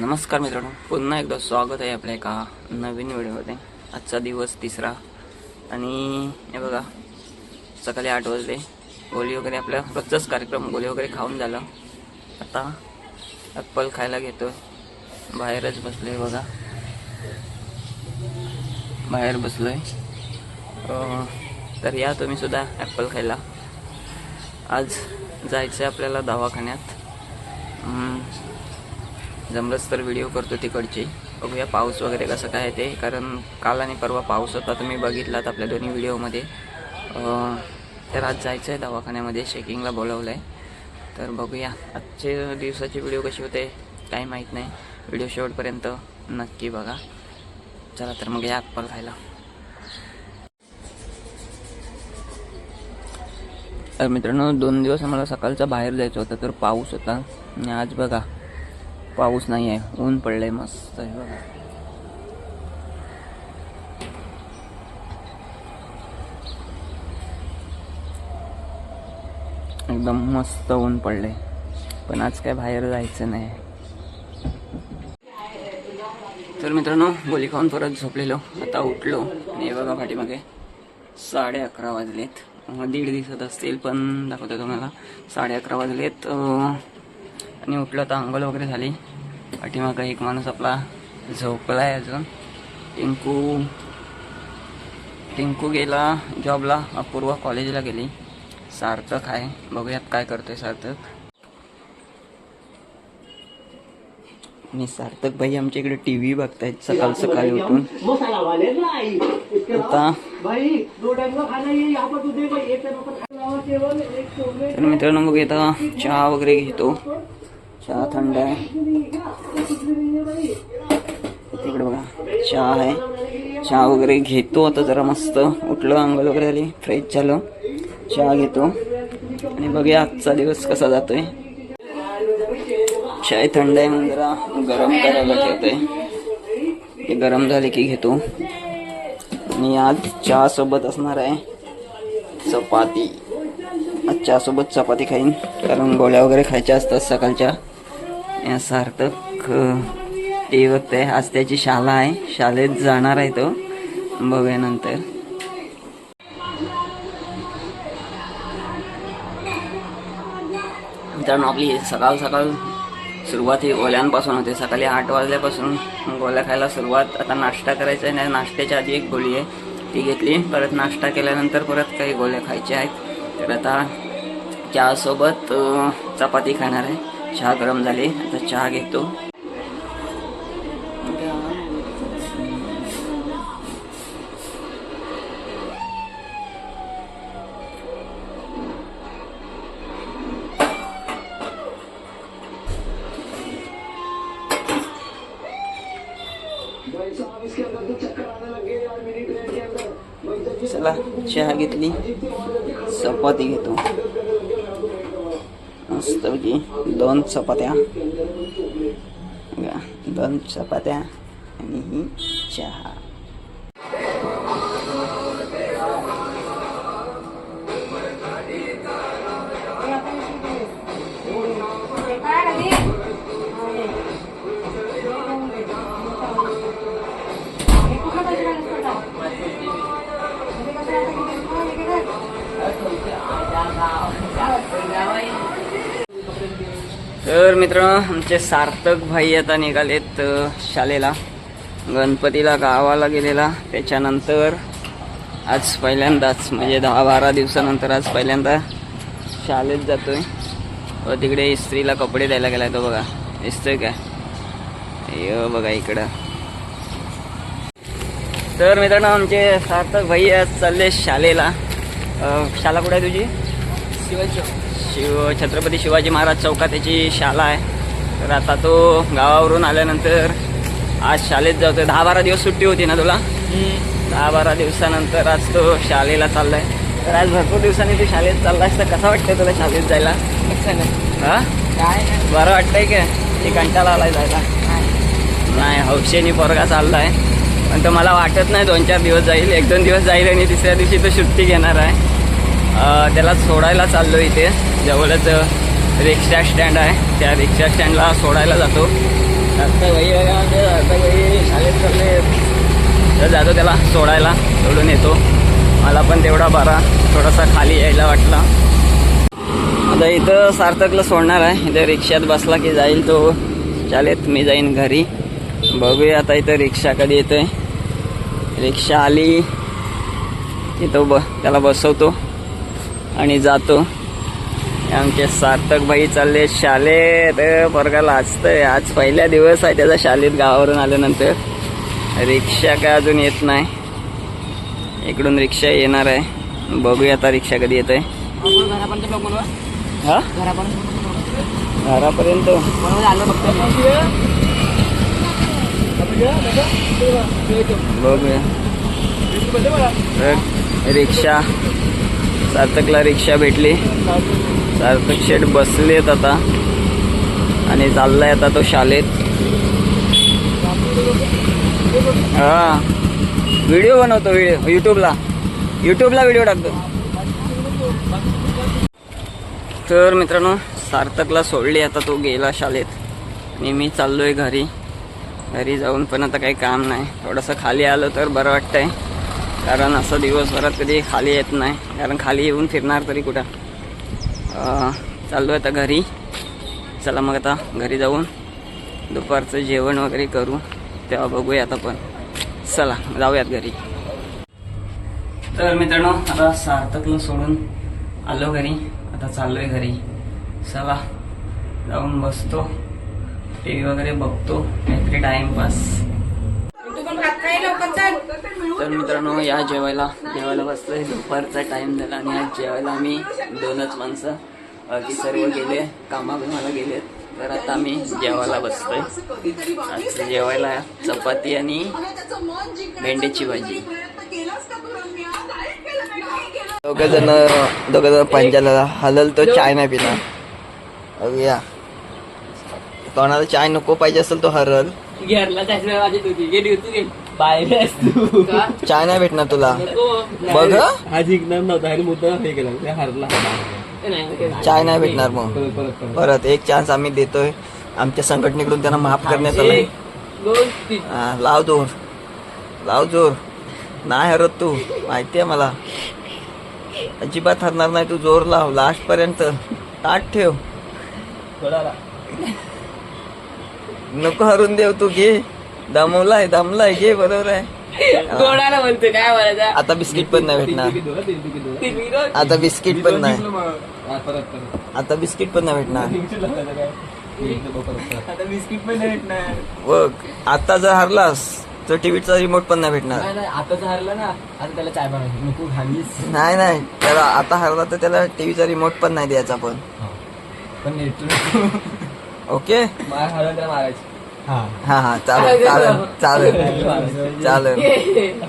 नमस्कार मित्रांनो पुन्हा एकदा स्वागत आहे आपल्या एका नवीन व्हिडिओमध्ये. आजचा दिवस तिसरा. आणि हे बघा सकाळी आठ वाजले. गोळी वगैरे आपल्या रोजचाच कार्यक्रम गोळी वगैरे खाऊन झालं. आता ॲप्पल खायला घेतो बाहेरच बसलो आहे बघा. बाहेर बसलो आहे तर या तुम्ही सुद्धा ॲप्पल खायला. आज जायचं आहे आपल्याला दवाखान्यात. जमलंच तर व्हिडिओ करतो तिकडचे. बघूया पाऊस वगैरे कसं काय आहे ते कारण काल आणि परवा पाऊस होता तुम्ही बघितलात आपल्या दोन्ही व्हिडिओमध्ये तर आज जायचं आहे दवाखान्यामध्ये शेकिंगला बोलवलं आहे तर बघूया आजचे दिवसाचे व्हिडिओ कसे होते काही माहीत नाही. व्हिडिओ शेवटपर्यंत नक्की बघा. चला तर मग या ॲप्पल खायला तर मित्रांनो दोन दिवस आम्हाला सकाळचा बाहेर जायचं होतं तर पाऊस होता. आणि आज बघा पाऊस नाही आहे ऊन पडलंय मस्त आहे बघा. एकदम मस्त ऊन पडले पण आज काय बाहेर जायचं नाही. तर मित्रांनो गोली खाऊन परत झोपलेलो. आता उठलो. आणि बघा पाठीमागे. साडे अकरा वाजलेत. दीड दिसत असतील पण दाखवतो तुम्हाला. साडे अकरा वाजलेत. आणि उठलं तर आंघोळ वगैरे झाली. पाठीमागं एक माणूस आपला झोपला आहे अजून. टिंकू टिंकू गेला जॉबला अपूर्वा कॉलेजला गेली. सार्थक आहे. बघूयात काय करतोय सार्थक. आणि सार्थक भाई आमच्या इकडे टी व्ही बघतायत सकाळ सकाळी उठून. आता तर मित्रांनो मग आता चहा वगैरे घेतो. चहा थंड आहे. तिकडे बघा चहा आहे. चहा वगैरे घेतो आता जरा मस्त. उठलो अंघोळ वगैरे आली फ्रेश झालो. चहा घेतो. आणि बघूया आजचा दिवस कसा जातोय. चाय थंड आहे म्हणून जरा गरम करायला ठेवतोय. ते गरम झाले की घेतो. आणि आज चहा सोबत असणार आहे चपाती. आज चहासोबत चपाती खाईन. कारण गोळ्या वगैरे खायच्या असतात सकाळच्या. या सार्थक अं, ते आहे. आज त्याची शाळा आहे. शाळेत जाणार आहे तो. बघूया नंतर. मित्रांनो आपली सकाळ सकाळ सुरुवात ही गोळ्यांपासून होते. सकाळी आठ वाजल्यापासून गोळ्या खायला सुरुवात. आता नाश्ता करायचा आहे नाही नाश्त्याच्या आधी एक गोळी आहे. ती घेतली. परत नाश्ता केल्यानंतर परत काही गोळ्या खायच्या आहेत. तर आता चहासोबत चपाती खाणार आहे. चहा गरम झाली आता चहा घेतो. चला चहा घेतली. चपाती घेतो. मस्तपैकी दोन चपात्या. दोन चपात्या आणि ही चहा. मित्र मित्रांनो आमचे सार्थक भाई आता निघालेत शालेला शाळेला. गणपतीला गावाला गेलेला. त्याच्यानंतर आज पहिल्यांदाच म्हणजे दहा बारा दिवसानंतर आज पहिल्यांदा शाळेत जातोय. व तिकडे इस्त्रीला कपडे द्यायला गेला तो बघा. दिसतोय काय य बघा इकडं. तर मित्रांनो आमचे सार्थक भाई आज चालले शाळेला. शाला शाळा कुठे आहे तुझी? शिव छत्रपती शिवाजी महाराज चौकात त्याची शाळा आहे. तर आता तो गावावरून आल्यानंतर आज शाळेत जातोय. दहा बारा दिवस सुट्टी होती ना तुला? दहा बारा दिवसानंतर आज तो शाळेला चाललाय. तर आज भरपूर दिवसांनी तू शाळेत चाललायस तर कसं वाटतंय तुला शाळेत जायला? हा? बरं वाटतंय काय? ते कंटाळा आलाय जायला. नाही हौशेनी पोरगा चाललाय. पण तो मला वाटत नाही दोन चार दिवस जाईल एक दोन दिवस जाईल आणि तिसऱ्या दिवशी तो सुट्टी घेणार आहे. त्याला सोडायला चाललो इथे. जवळच रिक्षा स्टँड आहे. त्या रिक्षा स्टँडला सोडायला जातो. आता भाई आता वही शाळेत चालले तर जातो त्याला सोडायला सोडून येतो. मला पण तेवढा बरा थोडासा खाली यायला वाटला. आता इथं सार्थकला सोडणार आहे. इथं रिक्षात बसला की जाईल तो. शाळेत मी जाईन घरी. बघूया आता इथं रिक्षा कधी येतोय. रिक्षा आली की तो ब त्याला बसवतो. आणि जातो. आमचे सार्थक भाई चालले शाळेत. वर्गाला असतंय आज पहिला दिवस आहे त्याचा शाळेत गावावरून आल्यानंतर. रिक्षा काय अजून येत नाही. इकडून रिक्षा येणार आहे. बघूया आता रिक्षा कधी येत आहे घरापर्यंत. घरापर्यंत बघूया रिक्षा. सार्थकला रिक्षा भेटली. सार्थक शेठ बसलेत आता. आणि चाललाय आता तो शाळेत. हा. व्हिडिओ बनवतो व्हिडिओ. युट्यूबला युट्यूबला व्हिडिओ टाकतो. तर मित्रांनो सार्थकला सोडली आता तो गेला शाळेत. आणि मी चाललोय घरी. घरी जाऊन पण आता काही काम नाही. थोडंसं खाली आलं तर बरं वाटतंय. कारण असं दिवसभरात कधी खाली येत नाही. कारण खाली येऊन फिरणार तरी कुठं? चाललो चाललो आता घरी. चला मग आता घरी जाऊन दुपारचं जेवण वगैरे करू. तेव्हा बघूया आता पण. चला जाऊयात घरी. तर मित्रांनो आता सार्थकला सोडून आलो घरी. आता चाललोय घरी. चला जाऊन बसतो. टी व्ही वगैरे बघतो. काहीतरी टाइमपास तर मित्रांनो या जेवायला जेवायला बसलोय. दुपारचा टाइम झाला आणि आज जेवायला आम्ही दोनच माणसं. बाकी सर्व गेले कामाबिमाला गेले तर आता आम्ही जेवायला बसतोय. आज जेवायला चपाती आणि भेंडीची भाजी. दोघ जण दोघ जण पंजाला हलल तो चाय नाही पिणार. बघूया कोणाला चाय नको पाहिजे असेल तो हरल. घेरला त्याच्या माझी तुझी गेली होती गे बाहेर आहेस तू. का? चाय नाही भेटणार तुला. नको. बघ हं. हा जिंकणार नव्हता आणि मुद्दा हे केला ते हारला. नाही, नाही. चाय नाही भेटणार मग. परत परत परत. परत एक चान्स आम्ही देतोय. आमच्या संघटनेकडून त्यांना माफ करण्यात आलंय. एक, दोन तीन. हा, लाव जोर. लाव जोर. नाही हरत तू. माहितीये मला. अजिबात हरणार नाही तू. जोर लाव. लास्ट पर्यंत ताट ठेव. नको हरून देव तू घे. दमवलाय दमलाय घे बरोबर आहे. गोडाला म्हणतो काय बोलायचं? आता बिस्किट पण नाही भेटणार. विरोध. आता बिस्किट पण नाही. आता बिस्किट पण नाही भेटणार. आता बिस्किट पण नाही भेटणार. बघ आता जर हरलास तर टीव्हीचा रिमोट पण नाही भेटणार. नाही नाही आता जर हारला ना आता त्याला चाय बनवायची. नको घालीस. नाही नाही त्याला आता हरला तर त्याला टीव्हीचा रिमोट पण नाही द्यायचा पण पण नेट ओके मार हारला त्याला मारायची हा हा हा चालेल चालेल चालेल चालेल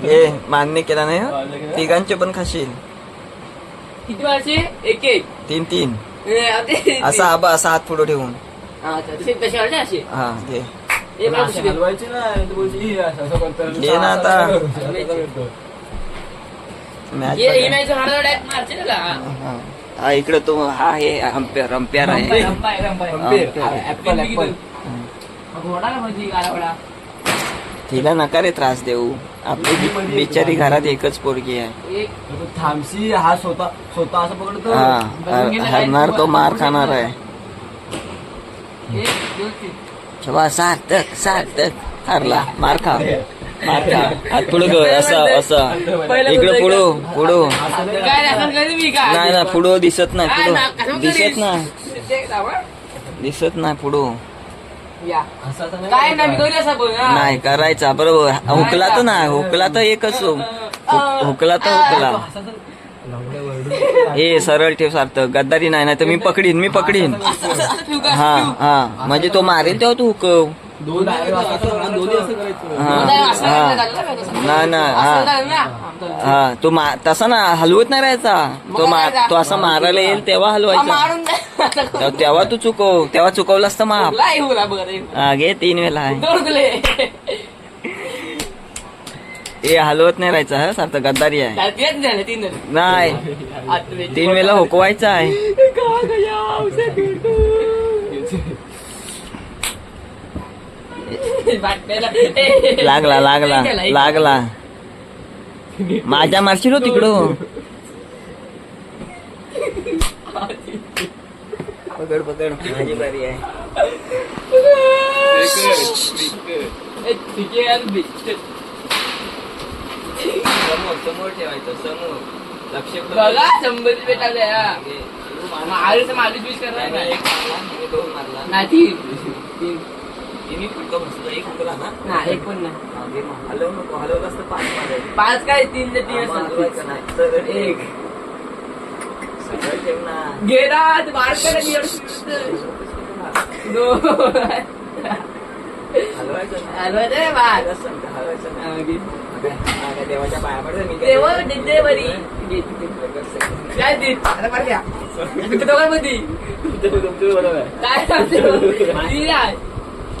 हे मान्य केला नाही हं? तिघांचे पण खाशील किती वर्षे एक एक तीन तीन ए, आता- असा आबा असा हात पुढे ठेवून हा, अच्छा. तसे तसे वाटते असे हा घे एक पण अशी अशी हलवायची ना तू बोलची "ही, असं असं करतो." घे ना आता. असं करतो. मॅच हा. इकडं तो हा हे अंपेअर अंपेअर आहे तिला नका रे त्रास देऊ. आपली बिचारी घरात एकच पोरगी आहे. एक तू थांबशी हा स्वतः स्वतः असं पकडतो. हा हर- हरणार तो मार खाणार आहे. सार्थक सार्थक. हरला मार खा. हात पुढं कर असं असं. इकडं पुढं पुढं. नाही ना पुढं दिसत नाही पुढं. दिसत? नाही. दिसत नाही पुढं. नाही करायचं. बरोबर. हुकला तर नाही हुकला तर एकच हो. हुक- हुकला तर हुकला. हे सरळ ठेव सार्थक. गद्दारी नाही नाही तर मी पकडीन मी पकडीन? हा हा. म्हणजे तो मारेल तेव्हा तू हुकव. दोन असं असं दोन्ही असं करायचं नाही, असं नाही झालं ना, हा. ना. हा तो मा तसा ना हलवत नाही राहायचा. तो मा तो असा मारायला येईल तेव्हा हलवायचा. तेव्हा- तू चुकव तेव्हा चुकवलास तर माप. घे तीन वेळा आहे. हे हलवत नाही राहायचा हा सारखं गद्दारी आहे. नाही. तीन वेळेला. हुकवायचा आहे का गया, औषध घेतो. लागला लागला लागला. माझ्या मारशील हो तिकडं. पकड पकड. माझी बारी आहे. समोर समोर ठेवायचं समोर. लक्ष बघा शंभर रुपये टाकले हा. मारी मारी करणार नाही. दोन मारला. नाही तीन. तीन. तिन्ही फुटका बसतो, एक फुटला ना? नाही एक पण नाही हा, घे मग. हलवू नको, पाच मारायचे. पाच काय तीन ते तीन असतात. सरळ एक. सरळ ठेव ना. दोन हलवायचं. हलवायचं रे हलवायचं. हा, काय देवाच्या पाया पडतं, मी काय बरी घे. काय दे आता पार घ्या दोघांमध्ये तुमचं बरोबर आहे. काय सांगते ती आहे.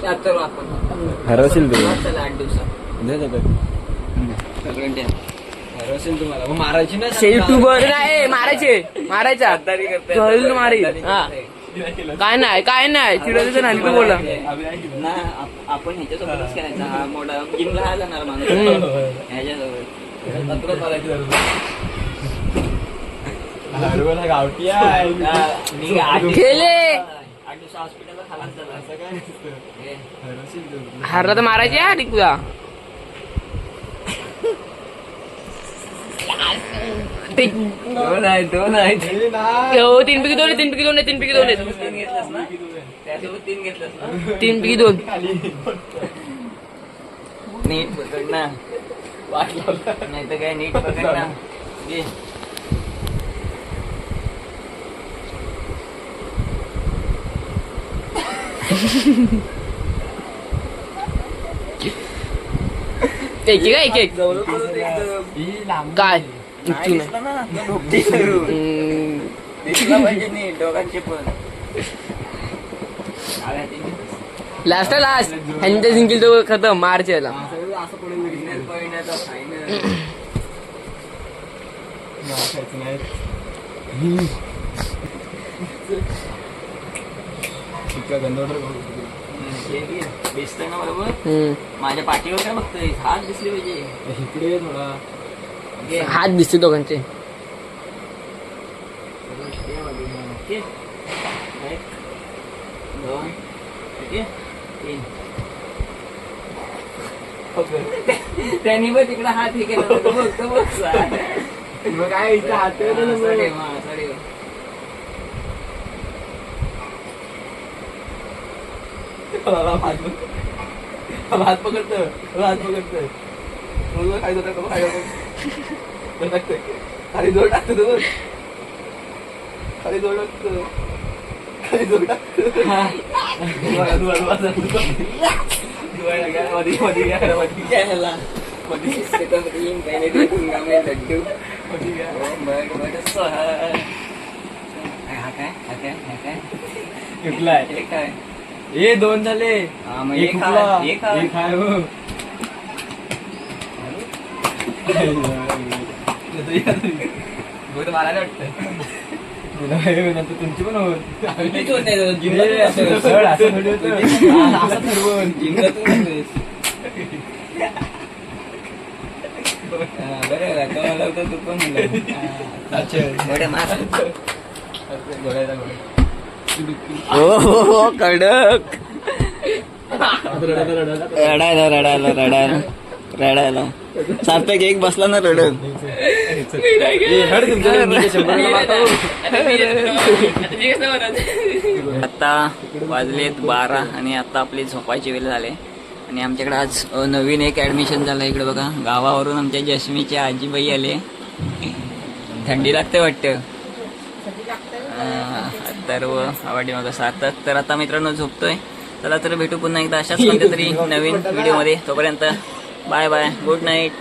करू आपण. हरवशील तू. चला आठ दिवसात. सगळं द्या. हरवशील तुम्हाला. मग मारायची ना युट्यूबर नाही मारायचे. मारायचा. गद्दारी मारी हा. काय नाही काय नाही. चिडवलं नाही तू बोला. ना आपण ह्याच्यासोबतच खेळायचा. हा मोठा जिमला हा जाणार माणूस हम्म. ह्याच्यासोबत. गावठी आहे. हा, हरला तर मारायचे हा ते- दोन आहेत दोन आहेत. हो, तीन पैकी दोन आहे, तीन पैकी दोन आहे, तीन पैकी दोन आहेत. तीन घेतलंस ना? त्यासोबत तीन घेतलंस ना? तीन पैकी दोन नीट पकड ना. नाही तर काय नीट पकड ना. घे. एक एक एक एक काय तू नाही दोघांचे पण. लास्ट आहे लास्ट ह्यांच्या जिंकील तो खतम मार्च याला असं पडेल Final point आहे आता, final. नाही गंधवडर हे. दिसतंय ना बरोबर. माझ्या पाठीवर काय बघतोय हात दिसले पाहिजे इकडे ये थोडा घे. हात दिसते दोघांचे घे. एक, दोन, घे. तीन. त्यांनी पण तिकडे हात हे केला होता. बघ तो बघ मग काय इथं हात हा, असं ठेव, हा, असं ठेव. हात पकडतो हात पकडतो काय होतं काय होतं टाकतोय खाली जोर टाकतो तो खाली जोर टाकतो खाली जोर टाकतो. काय? काय? काय? काय? हे दोन झाले हा, मग एक एक खा, हुकला. एक खा. एक आहे हो. मला वाटतं नाही, नंतर तुमची पण होत असं असं थोडी होतं. हा, असं ठरवून. तू. हा, बरं तो पण म्हणला. हा, अच्छा. मार. घोडा. हो हो हो कडक. रडायला, रडायला. रडायला रडायला. सार्थक एक बसला ना रडत. आता वाजलेत बारा आणि आता आपली झोपायची वेळ झाले. आणि आमच्याकडे आज नवीन एक ॲडमिशन झालं इकडे बघा. गावावरून आमच्या जश्मीची आजीबाई आले. थंडी लागते वाटतं. तर सर्व आवडी मग सार्थक तर आता मित्रांनो झोपतोय. चला तर भेटू पुन्हा एकदा अशाच कोणत्या तरी नवीन व्हिडिओमध्ये. तोपर्यंत बाय बाय. Good night